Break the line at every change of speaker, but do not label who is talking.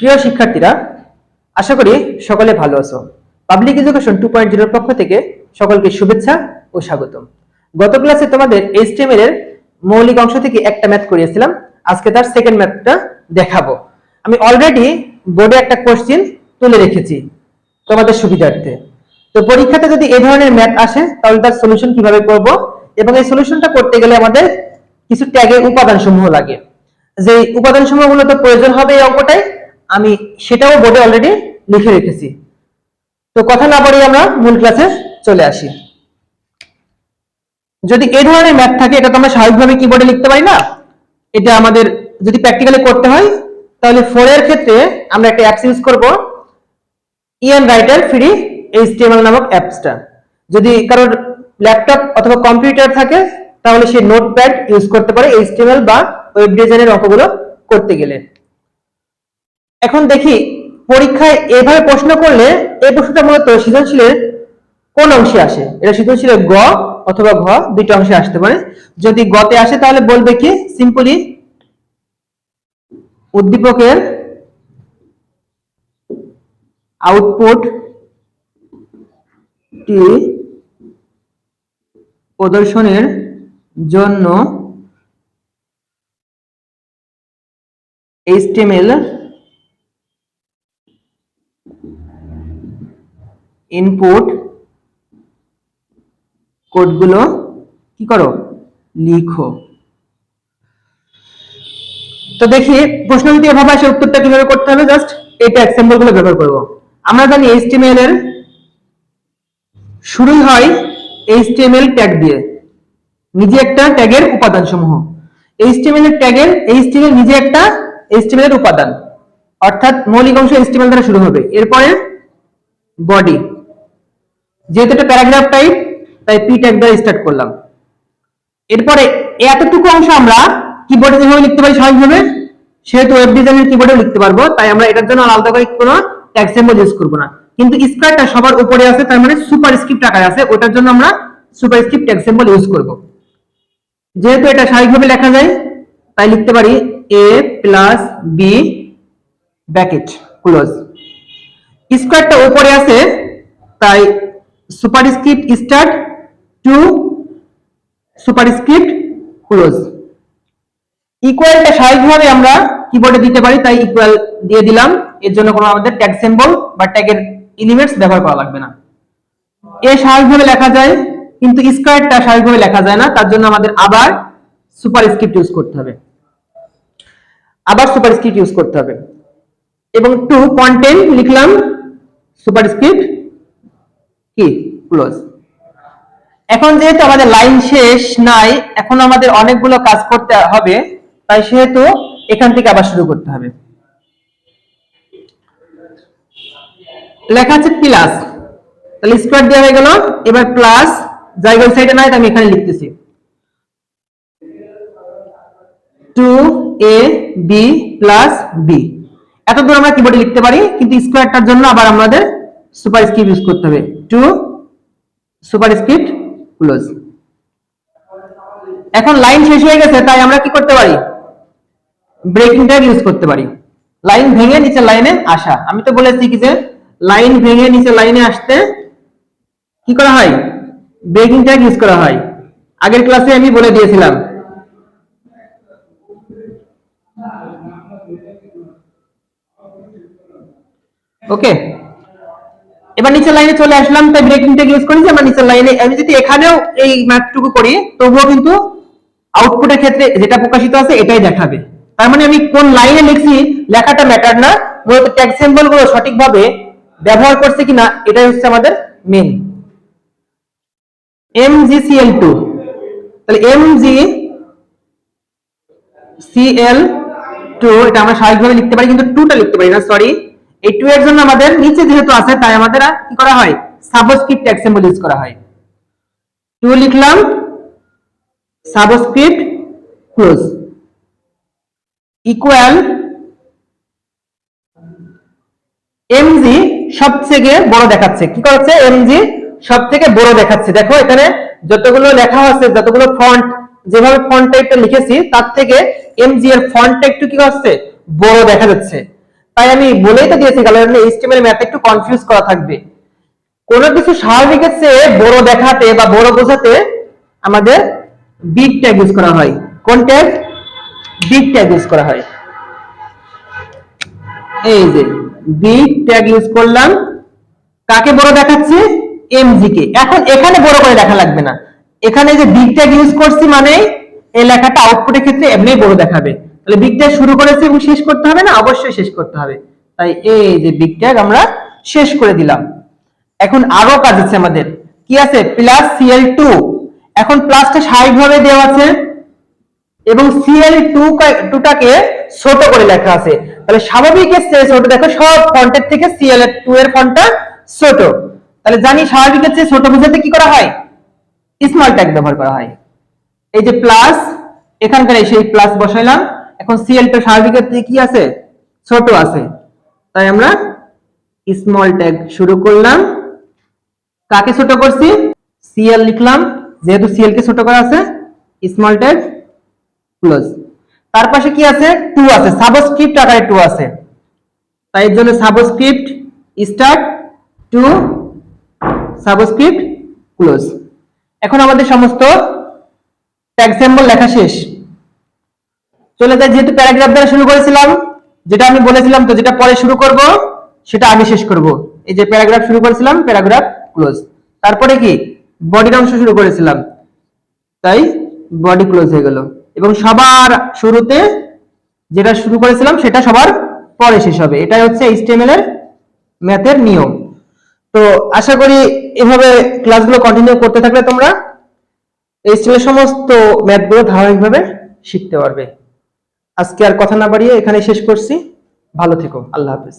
প্রিয় শিক্ষার্থীরা, আশা করি সকলে ভালো আছো। পাবলিক এডুকেশন টু পয়েন্ট জিরোর পক্ষ থেকে সকলকে শুভেচ্ছা ও স্বাগতম। গত ক্লাসে তোমাদের এইচটিএমএল এর মৌলিক অংশ থেকে একটা ম্যাথ করিয়েছিলাম। আজকে তার সেকেন্ড ম্যাথটা দেখাবো। আমি অলরেডি বোর্ডে একটা কোশ্চেন তুলে রেখেছি তোমাদের সুবিধার্থে। তো পরীক্ষাতে যদি এই ধরনের ম্যাথ আসে, তাহলে তার সলিউশন কীভাবে করব? এবং এই সলিউশনটা করতে গেলে আমাদের কিছু ট্যাগের উপাদান সমূহ লাগে। যে উপাদান সমূহ মূলত প্রয়োজন হবে এই অঙ্কটাই আমি সেটাও বোর্ডে অলরেডি লিখে রেখেছি। তো কথা না বলে আমরা মূল ক্লাসে চলে আসি। যদি এই ধরনের ম্যাথ থাকে, এটা তো আমরা স্বাভাবিকভাবে কিবোর্ডে লিখতে পারি না? এটা আমাদের যদি প্র্যাকটিক্যালি করতে হয়, তাহলে ফোর এর ক্ষেত্রে আমরা একটা অ্যাপস ইউজ করব ইএন রাইটার ফ্রি এইচটিএমএল নামক অ্যাপসটা যদি কারোর ল্যাপটপ অথবা কম্পিউটার থাকে, তাহলে সে নোটপ্যাড ইউজ করতে পারে এইচটিএমএল বা ওয়েব ডিজাইনের অঙ্কগুলো করতে গেলে। এখন দেখি পরীক্ষায় এভাবে প্রশ্ন করলে এই প্রশ্নটা মূলত সৃজনশীলের কোন অংশে আসে? এটা সৃজনশীলের গ অথবা ঘ দুইটা অংশে আসতে পারে। যদি গতে আসে তাহলে বলবে কি? সিম্পলি উদ্দীপকের আউটপুট টি প্রদর্শনের জন্য HTML ইনপুট কোডগুলো কি করো? লিখো। তো দেখি প্রশ্ন যদি এভাবে আসে উত্তরটা কীভাবে করতে হবে? জাস্ট এই ট্যাগ সিম্বলগুলো ব্যবহার করব। আমরা জানি HTML এর শুরুই হয় HTML ট্যাগ দিয়ে। নিজে একটা ট্যাগের উপাদান সমূহ HTML এর ট্যাগের HTML নিজে একটা HTML এর উপাদান। অর্থাৎ মৌলিক অংশ HTML দ্বারা শুরু হবে। এরপরে বডি যেহেতু এটা প্যারাগ্রাফ টাইপ তাই পি ট্যাগ দ্বারা স্টার্ট করলাম। এরপরে এতটুকু অংশ আমরা কিবোর্ডে যেভাবে লিখতে পারি স্বাভাবিকভাবে সেহেতু ওয়েব ডিজাইনের কিবোর্ডেও লিখতে পারব, তাই আমরা এটার জন্য আলাদা করে কোনো ট্যাগ সিম্বল ইউজ করব না। কিন্তু স্কোয়ারটা সবার উপরে আছে, তার মানে সুপার স্ক্রিপ্ট আকারে আছে, ওটার জন্য আমরা superscript tag symbol use করব। যেহেতু এটা স্বাভাবিকভাবে লেখা যায়, তাই লিখতে পারি A plus B bracket, close. স্কোয়ারটা উপরে আছে, তাই superscript start two superscript close. ইকুয়ালটা স্বাভাবিকভাবে আমরা কিবোর্ডে দিতে পারি, তাই ইকুয়াল দিয়ে দিলাম। এর জন্য কোনো আমাদের ট্যাগ সিম্বল বা ট্যাগের এলিমেন্টস ব্যবহার করা লাগবে না। এ স্বাভাবিকভাবে লেখা যায়, কিন্তু স্কোয়ারটা স্বাভাবিকভাবে লেখা যায় না। তার জন্য আমাদের আবার সুপার স্ক্রিপ্ট ইউজ করতে হবে। আবার সুপার স্ক্রিপ্ট ইউজ করতে হবে। এবং টু কন্টেন্ট লিখলাম সুপার স্ক্রিপ্ট কি? ক্লোজ এখন যেহেতু আমাদের লাইন শেষ নাই, এখন আমাদের অনেকগুলো কাজ করতে হবে, তাই সেহেতু এখান থেকে আবার শুরু করতে হবে। লেখা আছে প্লাস তাহলে স্কোয়ার দেওয়া হয়ে গেল। এবার প্লাস জায়গা সাইডে নাই আমি এখানে লিখতেছি। Two A B plus B এত দূর আমরা কিবোর্ডে লিখতে পারি, কিন্তু স্কোয়ারটার জন্য আবার আমাদের সুপার স্ক্রিপ্ট ইউজ করতে হবে। টু সুপার স্ক্রিপ্ট ক্লোজ এখন লাইন শেষ হয়ে গেছে, তাই আমরা কি করতে পারি? ব্রেকিং ট্যাগ ইউজ করতে পারি। লাইন ভেঙে নিচে লাইনে আসা। আমি তো বলেছি কি যে লাইন ভেঙে নিচে লাইনে আসতে কি করা হয়? ব্রেকিং ট্যাগ ইউজ করা হয়। আগের ক্লাসে আমি বলে দিয়েছিলাম। ওকে এবার নিচের লাইনে চলে আসলাম, তাই ব্রেকিং ট্যাগ ইউজ করেছি। আমরা নিচের লাইনে আমি যদি এখানেও এই ম্যাথটুকু করি, তবুও কিন্তু আউটপুটের ক্ষেত্রে যেটা প্রকাশিত আছে, এটাই দেখাবে। তার মানে আমি কোন লাইনে লিখছি, লেখাটা ম্যাটার না, মূলত ট্যাগ সিম্বলগুলো সঠিকভাবে ব্যবহার করছে কিনা, এটাই হচ্ছে আমাদের মেন এমজিসিএল টু তাহলে এমজি সিএল টু এটা আমরা স্বাভাবিকভাবে লিখতে পারি, কিন্তু টুটা লিখতে পারি না সরি এই টু এর জন্য আমাদের নিচে যেহেতু আছে, তাই আমাদের কি করা হয়? সাবস্ক্রিপ্ট সিম্বল ইউজ করা হয়। টু লিখলাম সাবস্ক্রিপ্ট ক্লোজ ইকুয়াল এমজি সব থেকে বড় দেখাচ্ছে। কি করছে এমজি সব থেকে বড় দেখাচ্ছে। দেখো এখানে যতগুলো লেখা আছে, যতগুলো ফন্ট যেভাবে ফন্ট টাইপটা লিখেছি, তার থেকে এমজি এর ফন্টটা একটু কি হচ্ছে বড় দেখা যাচ্ছে। তাই আমি বলেই তো দিয়েছি, কারণ এইচটিএমএল ম্যাথ একটু কনফিউজ করা থাকবে। কোনো কিছু স্বাভাবিকের চেয়ে বড় দেখাতে বা বড় বোঝাতে আমাদের বিগ ট্যাগ ইউজ করা হয়। কোন ট্যাগ বিগ ট্যাগ ইউজ করা হয়। এই যে বিগ ট্যাগ ইউজ করলাম। কাকে বড় দেখাচ্ছি? এমজি কে। এখন এখানে বড় করে দেখা লাগবে না। এখানে যে বিগ ট্যাগ ইউজ করছি মানে এই লেখাটা আউটপুটের ক্ষেত্রে এমনি বড় দেখাবে। তাহলে বিগ ট্যাগ শুরু করেছে এবং শেষ করতে হবে না? অবশ্যই শেষ করতে হবে। তাই এই যে বিগ ট্যাগ আমরা শেষ করে দিলাম। এখন আরও কাজ আছে আমাদের। কি আছে? প্লাস সিএল টু এখন প্লাসটা স্বাভাবিকভাবে দেওয়া আছে এবং সিএল টু টুটাকে ছোট করে লেখা আছে। তাহলে স্বাভাবিকের চেয়ে ছোট, দেখো সব ফন্টের থেকে সিএল টু এর ফন্টটা ছোট। তাহলে জানি স্বাভাবিকের চেয়ে ছোট বোঝাতে কি করা হয়? স্মল ট্যাগ ব্যবহার করা হয়। এই যে প্লাস এখানকার এসে প্লাস বসাইলাম। এখন সিএল টু স্বাভাবিকের থেকে কি আছে? ছোট আছে। তাই আমরা স্মল ট্যাগ শুরু করলাম। কাকে ছোট করছি? সিএল লিখলাম। যেহেতু সিএল কে ছোট করা আছে স্মল ট্যাগ ক্লোজ তার পাশে কি আছে? টু আছে। সাবস্ক্রিপ্ট আকারে টু আছে। তাই এর জন্য subscript start two subscript close এখন আমাদের সমস্ত ট্যাগ লেখা শেষ। চলে যায় যেহেতু প্যারাগ্রাফ দ্বারা শুরু করেছিলাম, যেটা আমি বলেছিলাম তো যেটা পরে শুরু করব, সেটা আগে শেষ করব। এই যে প্যারাগ্রাফ শুরু করেছিলাম প্যারাগ্রাফ ক্লোজ তারপরে কি? বডির অংশ শুরু করেছিলাম। তাই বডি ক্লোজ হয়ে গেল। এবং সবার শুরুতে যেটা শুরু করেছিলাম, সেটা সবার পরে শেষ হবে। এটাই হচ্ছে এইচটিএমএল এর ম্যাথের নিয়ম। তো আশা করি এভাবে ক্লাসগুলো কন্টিনিউ করতে থাকলে তোমরা এই এর সমস্ত ম্যাথগুলো ধারাবাহিকভাবে শিখতে পারবে। আজকে আর কথা না বাড়িয়ে এখানে শেষ করছি। ভালো থেকো। আল্লাহ হাফেজ।